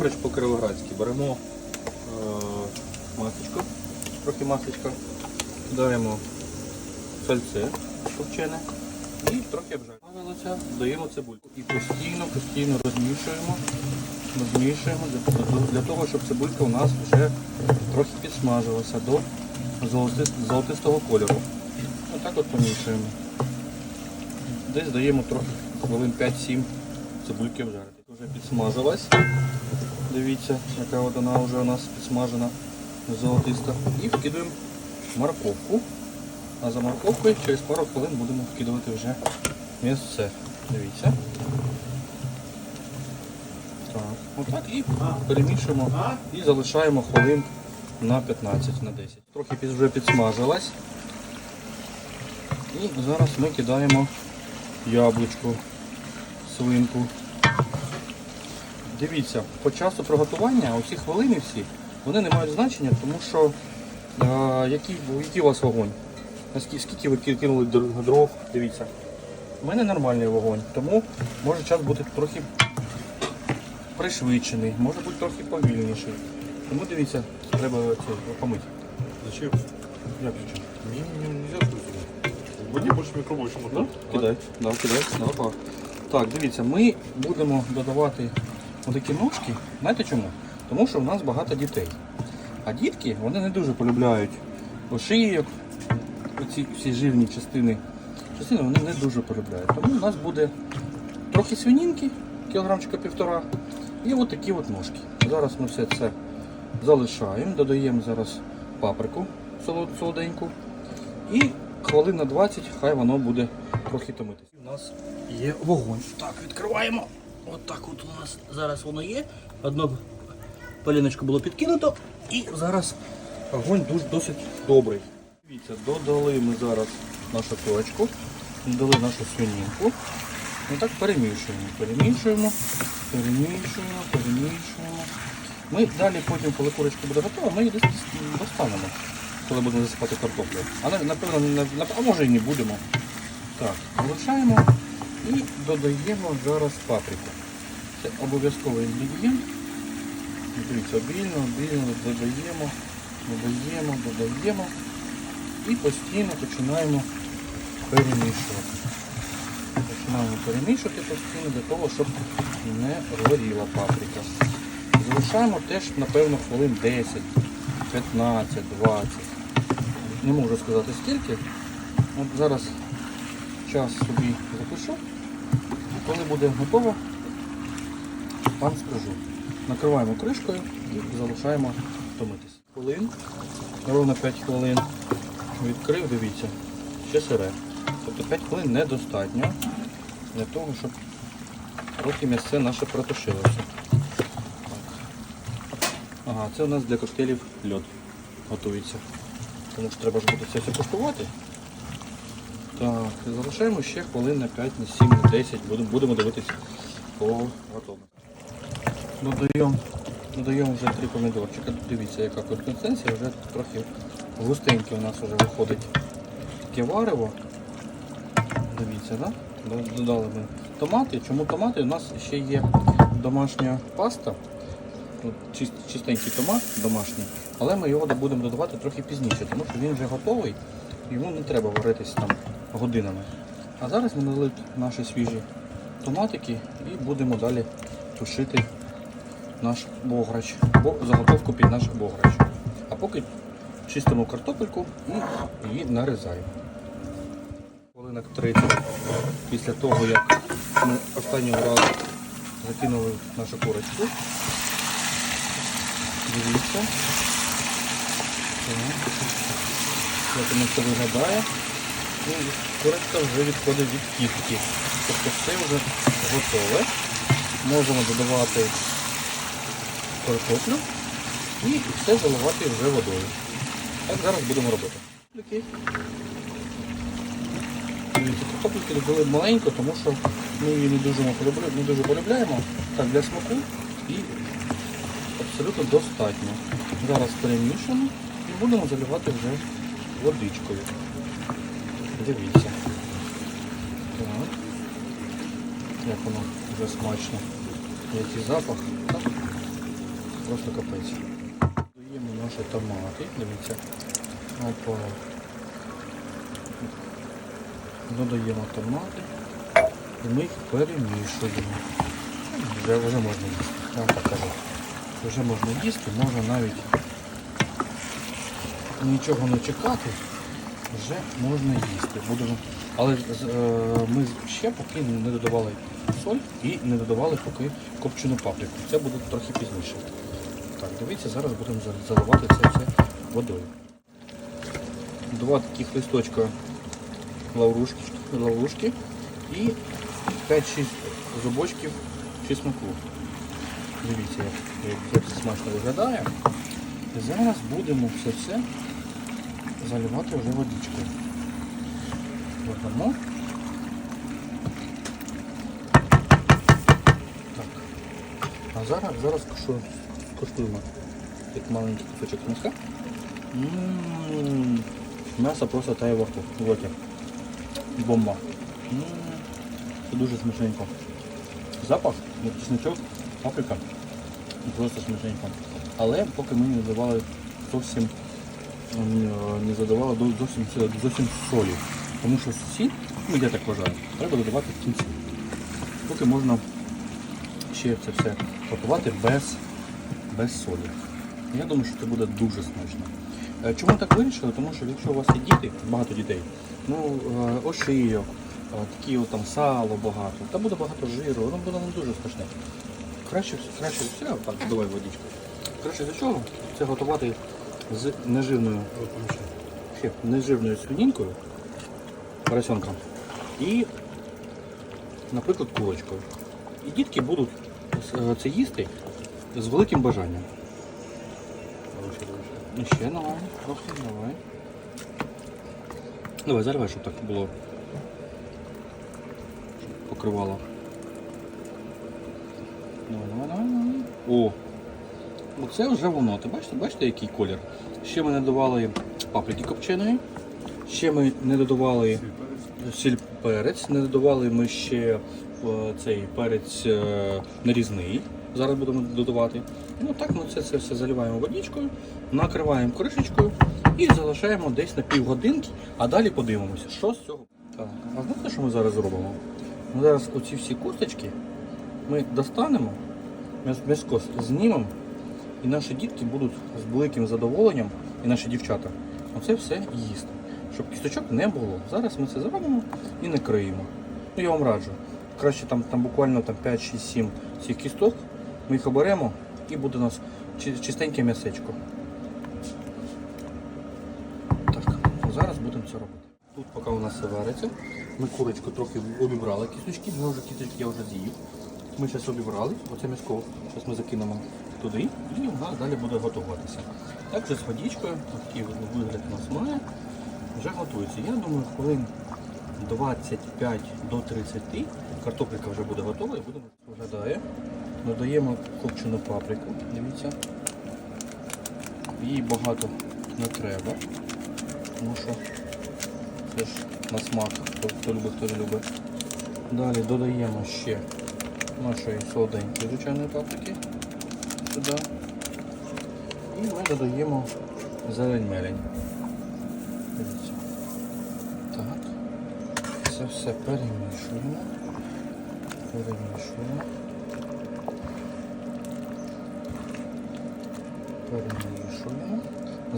Курич по-кировоградськи. Беремо е, масочку, трохи масочка, кидаємо сальце копчене і трохи обжарюємо. Даємо цибульку. І постійно, постійно розмішуємо, розмішуємо для, того, щоб цибулька у нас вже трохи підсмажилася до золотис- золотистого кольору. Отак от помішуємо. Десь даємо трохи хвилин 5-7 цибульки обжарити. Вже підсмажилась. Дивіться, яка от вона вже у нас підсмажена золотиста. І вкидуємо морковку. А за морковкою через пару хвилин будемо вкидувати вже м'ясце. Дивіться. Так, отак і перемішуємо і залишаємо хвилин на 15, на 10. Трохи вже підсмажилась. І зараз ми кидаємо яблучко, свинку. Дивіться, по часу приготування, оці хвилини всі, вони не мають значення, тому що е, який, який у вас вогонь? Скільки ви кинули дров? Дивіться. У мене нормальний вогонь, тому може час бути трохи пришвидшений, може бути трохи повільніший. Тому дивіться, треба це помити. Зачем? Як зачем? Не, не, нельзя вкрутить. В воде больше микробольше мотор. Кидай, да, кидай. Да, опа. Так, дивіться, ми будемо додавати такі ножки. Знаєте чому? Тому що в нас багато дітей. А дітки вони не дуже полюбляють ошийок, оці всі жирні частини. Частини вони не дуже полюбляють. Тому у нас буде трохи свинінки, кілограмчика півтора, і от такі от ножки. Зараз ми все це залишаємо, додаємо зараз паприку солоденьку. І хвилин на 20 хай воно буде трохи томитись. У нас є вогонь. Так, відкриваємо. От так от у нас зараз воно є. Одно поліночко було підкинуто і зараз вогонь дуже досить добрий. Дивіться, додали ми зараз нашу точку, додали нашу свинінку. І так перемішуємо, перемішуємо, перемішуємо, перемішуємо. Ми далі потім, коли курочка буде готова, ми її десь достанемо, коли будемо засипати картоплю. Але напевно, а може і не будемо. Так, залишаємо і додаємо зараз паприку. Це обов'язковий інгредієнт. Дивіться, обільно, обільно додаємо, додаємо, додаємо і постійно починаємо перемішувати. Починаємо перемішувати постійно для того, щоб не горіла паприка. Залишаємо теж, напевно, хвилин 10, 15, 20. Не можу сказати скільки. От зараз час собі запишу. Коли буде готово, вам скажу. Накриваємо кришкою і залишаємо томитись. Хвилин, ровно 5 хвилин. Відкрив, дивіться, ще сире. Тобто 5 хвилин недостатньо для того, щоб трохи м'ясце наше протушилося. Ага, це у нас для коктейлів льод готується. Тому що треба ж буде це все куштувати. Так, залишаємо ще хвилин на 5, на 7, на 10. Будемо, будемо дивитися по готовності. Додаємо, додаємо вже три помідорчика. Дивіться, яка консистенція, вже трохи густеньке у нас вже виходить таке варево. Дивіться, да? Додали ми томати. Чому томати? У нас ще є домашня паста. Чист- чистенький томат домашній, але ми його будемо додавати трохи пізніше, тому що він вже готовий, йому не треба варитись там годинами. А зараз ми налили наші свіжі томатики і будемо далі тушити наш бограч, бо заготовку під наш бограч. А поки чистимо картопельку і її нарізаємо. Хвилинок 30 після того, як ми останнього разу закинули нашу курочку. Дивіться. Воно це виглядає. І курочка вже відходить від кістки. Тобто все вже готове. Можемо додавати картоплю і все заливати вже водою. Так зараз будемо робити. Картопельки додали маленько, тому що ми її не дуже, не дуже полюбляємо. Так, для смаку і абсолютно достатньо. Зараз перемішуємо і будемо заливати вже водичкою. Дивіться. Так. Як воно вже смачно. Який запах. Так. просто капець. Додаємо наші томати, дивіться. Опа. Додаємо томати. І ми їх перемішуємо. Вже, вже можна їсти. Я вам так кажу. Вже можна їсти, можна навіть нічого не чекати, вже можна їсти. Будемо... Але е, ми ще поки не додавали соль і не додавали поки копчену паприку. Це буде трохи пізніше. Так, дивіться, зараз будемо заливати це все водою. Два таких листочка лаврушки, лаврушки і 5-6 зубочків чесноку. Дивіться, як, це смачно виглядає. Зараз будемо все це заливати вже водичкою. Додамо. Так. А зараз, зараз кошу- коштуємо як маленький кусочок м'яска. М, М'ясо просто тає в роті. Бомба. М, дуже смачненько. Запах, як чесночок, паприка. Просто смачненько. Але поки ми не додавали зовсім не задавала зовсім, зовсім солі. Тому що сіль, ну я так вважаю, треба додавати в кінці. Поки можна ще це все готувати без, без солі. Я думаю, що це буде дуже смачно. Е, Чому так вирішили? Тому що якщо у вас є діти, багато дітей, ну е, ошийок, е, такі от там сало багато, та буде багато жиру, воно буде не дуже смачне. Краще, краще все, давай водичку. Краще за чого? Це готувати з нежирною, ще нежирною свинінкою, поросенком і, наприклад, курочкою. І дітки будуть це їсти з великим бажанням. І Ще давай, трохи давай. Давай, заливай, щоб так було. Покривало. Давай, давай, давай, давай. О! Оце вже воно. Ти бачите, бачите, який колір? Ще ми не додавали паприки копченої. Ще ми не додавали сіль перець, не додавали ми ще е, цей перець е, нарізний. Зараз будемо додавати. Ну так ми це, це все заливаємо водичкою, накриваємо кришечкою і залишаємо десь на півгодинки, а далі подивимося, що з цього. Так, а знаєте, що ми зараз зробимо? Ми зараз оці всі кусточки ми достанемо, м'яс- м'яско знімемо, і наші дітки будуть з великим задоволенням, і наші дівчата, оце все їсти. Щоб кісточок не було. Зараз ми це зробимо і накриємо. Ну я вам раджу. Краще там, там буквально там 5, 6, 7 цих кісток. Ми їх оберемо і буде у нас чистеньке м'ясечко. Так, зараз будемо це робити. Тут поки у нас все вариться, ми курочку трохи обібрали кісточки, ми вже кісточки я вже з'їв. Ми зараз обібрали, оце м'яско, зараз ми закинемо туди і нас далі буде готуватися. Так вже з водичкою, такий вигляд у нас має, вже готується. Я думаю, хвилин 25 до 30 картопелька вже буде готова і будемо виглядає. Додаємо копчену паприку, дивіться. Її багато не треба, тому що це ж на смак, хто любить, хто не любить. Далі додаємо ще нашої солоденької звичайної паприки сюди. І ми додаємо зелень мелень. Дивіться. Так. Це все перемішуємо. Перемішуємо. Перемішуємо.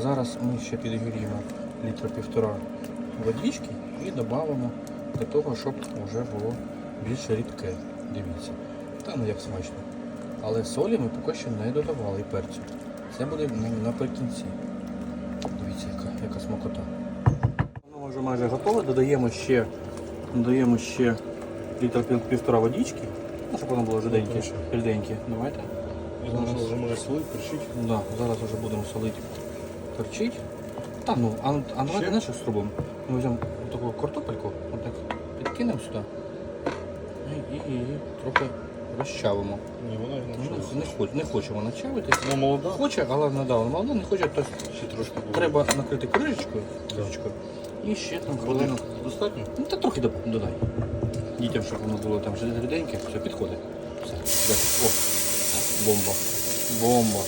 Зараз ми ще підігріємо літра півтора водички і додамо для того, щоб вже було більш рідке. Дивіться. Та ну як смачно. Але солі ми поки що не додавали і перцю. Це буде наприкінці. Дивіться, яка, яка смакота. Воно вже майже готове. Додаємо ще, додаємо ще літр півтора водички. Ну, щоб воно було жиденьке, ріденьке. Давайте. Що вже може солити, прищити. Да, зараз вже будемо солити, перчить. Та ну, а, а давайте знаєш, що зробимо? Ми візьмемо таку картопельку, отак підкинемо сюди і, і, і трохи розчавимо. Ні, вона не не, хоче, не хоче вона чавитись. Вона молода. Хоче, але надавно. Молода не хоче, то Ще трошки буде. треба накрити кришечкою, кришечкою. І ще там хвилину. Достатньо? Ну та трохи доп- додай. Дітям, щоб воно було там ріденьке, все, підходить. Все, дякую. О, бомба. Бомба.